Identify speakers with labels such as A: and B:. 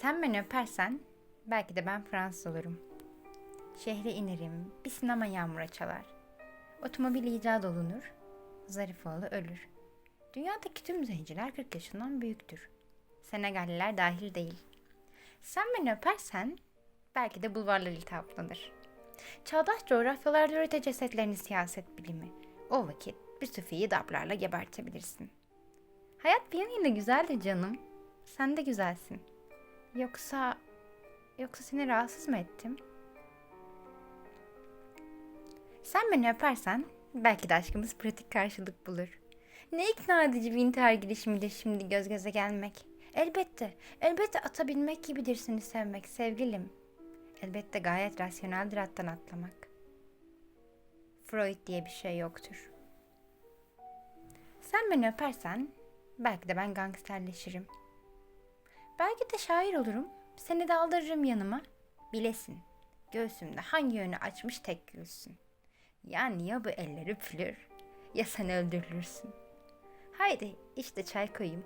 A: Sen beni öpersen belki de ben Fransız olurum. Şehre inerim, bir sinema yağmura çalar. Otomobil icat olunur, Zarifoğlu ölür. Dünyadaki tüm zenciler 40 yaşından büyüktür. Senegalliler dahil değil. Sen beni öpersen belki de bulvarlar iltihaplanır. Çağdaş coğrafyalarda ürete cesetlerini siyaset bilimi. O vakit bir sufiyi dablarla gebertebilirsin. Hayat bir yanıyla güzeldir canım. Sen de güzelsin. Yoksa... Yoksa seni rahatsız mı ettim? Sen beni öpersen belki de aşkımız pratik karşılık bulur. Ne ikna edici bir intihar girişimidir şimdi göz göze gelmek. Elbette, elbette atabilmek gibidir seni sevmek sevgilim. Elbette gayet rasyoneldir attan atlamak. Freud diye bir şey yoktur. Sen beni öpersen belki de ben gangsterleşirim. Belki de şair olurum. Seni de aldırırım yanıma. Bilesin. Göğsümde hangi yönü açmış tek gülsün. Yani ya bu eller öpülür ya sen öldürülürsün. Haydi işte çay koyayım.